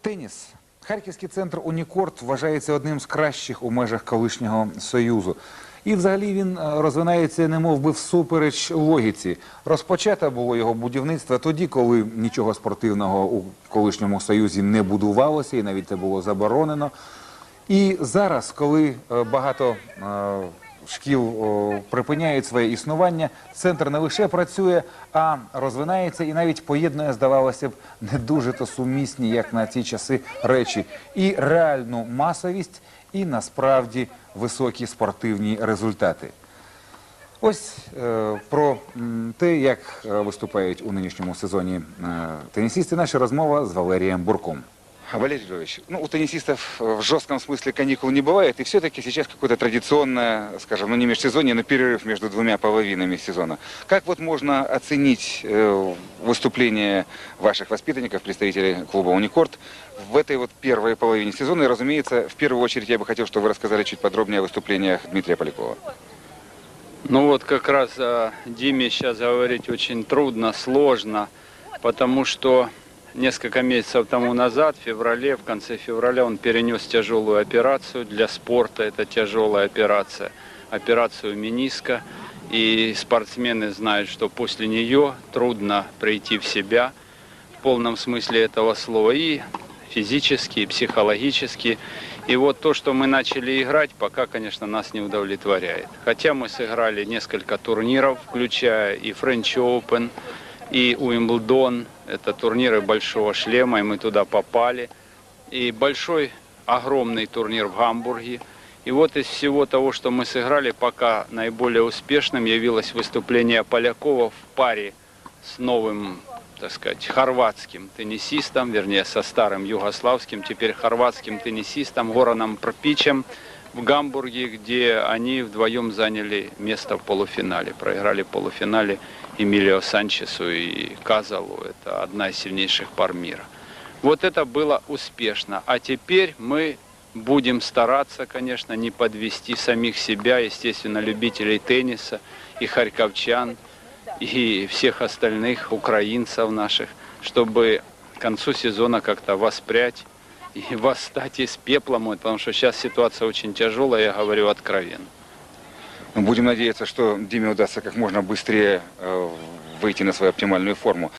Теніс. Харківський центр Унікорт вважається одним з кращих у межах колишнього союзу. І взагалі він е, розвинається немов би всупереч логіці. Розпочато було його будівництво тоді, коли нічого спортивного у колишньому союзі не будувалося, і навіть це було заборонено. І зараз, коли е, багато е, шкіл припиняють своє існування, центр не лише працює, а розвинається і навіть поєднує, здавалося б, не дуже то сумісні, як на ці часи, речі. І реальну масовість, і насправді високі спортивні результати. Ось е, про те, як е, виступають у нинішньому сезоні е, тенісісти, наша розмова з Валерієм Бурком. Валерий Львович, ну, у теннисистов э, в жестком смысле каникул не бывает, и все-таки сейчас какое-то традиционное, скажем, ну не межсезонье, но перерыв между двумя половинами сезона. Как вот можно оценить э, выступление ваших воспитанников, представителей клуба «Уникорт» в этой вот первой половине сезона? И, разумеется, в первую очередь я бы хотел, чтобы вы рассказали чуть подробнее о выступлениях Дмитрия Полякова. Ну вот как раз о Диме сейчас говорить очень трудно, сложно, потому что несколько месяцев тому назад, в феврале, в конце февраля он перенес тяжелую операцию. Для спорта это тяжелая операция, операцию миниска. И спортсмены знают, что после нее трудно прийти в себя в полном смысле этого слова. И физически, и психологически. И вот то, что мы начали играть, пока, конечно, нас не удовлетворяет. Хотя мы сыграли несколько турниров, включая и French Open, и Уимблдон. Это турниры большого шлема, и мы туда попали. И большой, огромный турнир в Гамбурге. И вот из всего того, что мы сыграли, пока наиболее успешным явилось выступление Полякова в паре с новым, так сказать, хорватским теннисистом, вернее, со старым югославским, теперь хорватским теннисистом Гораном Прпичем в Гамбурге, где они вдвоем заняли место в полуфинале. Проиграли в полуфинале Эмилио Санчесу и Казалу. Это одна из сильнейших пар мира. Вот это было успешно. А теперь мы будем стараться, конечно, не подвести самих себя, естественно, любителей тенниса и харьковчан, и всех остальных украинцев наших, чтобы к концу сезона как-то воспрять и восстать из пепла, мой, потому что сейчас ситуация очень тяжелая, я говорю откровенно. Будем надеяться, что Диме удастся как можно быстрее э, выйти на свою оптимальную форму.